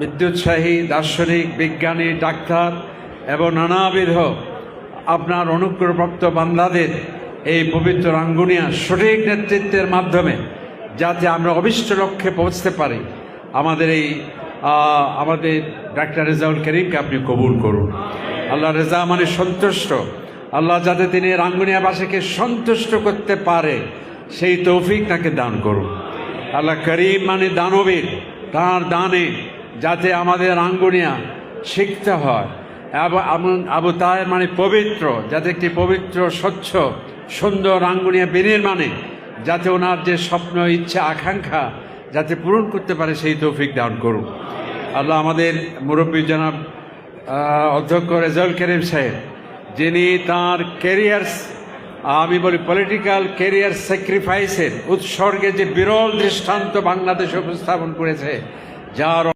বিদ্যুৎসাহী, দার্শনিক, বিজ্ঞানী, ডাক্তার এবং নানাবিধ আপনার অনুগ্রহপ্রাপ্ত বান্দাদের এই পবিত্র রাঙ্গুনিয়া সঠিক নেতৃত্বের মাধ্যমে যাতে আমরা অভিষ্ট লক্ষ্যে পৌঁছতে পারি। আমাদের এই আমাদের ডাক্তার রেজাউল করিমকে আপনি কবুল করুন। আল্লাহ রেজা মানে সন্তুষ্ট। আল্লাহ যাতে তিনি রাঙ্গুনিয়াবাসীকে সন্তুষ্ট করতে পারে, সেই তৌফিক তাকে দান করুন। আল্লাহ করিম মানে দানবীর। তাঁর দানে যাতে আমাদের আঙ্গুনিয়া শিখতে হয়। আমন- আবু তাহের মানে পবিত্র, যাতে একটি পবিত্র, স্বচ্ছ, সুন্দর আঙ্গুনিয়া বিনির্মাণে, যাতে ওনার যে স্বপ্ন, ইচ্ছা, আকাঙ্ক্ষা, যাতে পূরণ করতে পারে, সেই তৌফিক দান করুন। আল্লাহ আমাদের মুরব্বী জনাব অধ্যক্ষ রেজাউল করিম সাহেব, যিনি তাঁর ক্যারিয়ার আমি বলি পলিটিক্যাল কেরিয়ার স্যাক্রিফাইসের উৎসর্গে যে বিরল দৃষ্টান্ত বাংলাদেশ উপস্থাপন করেছে যার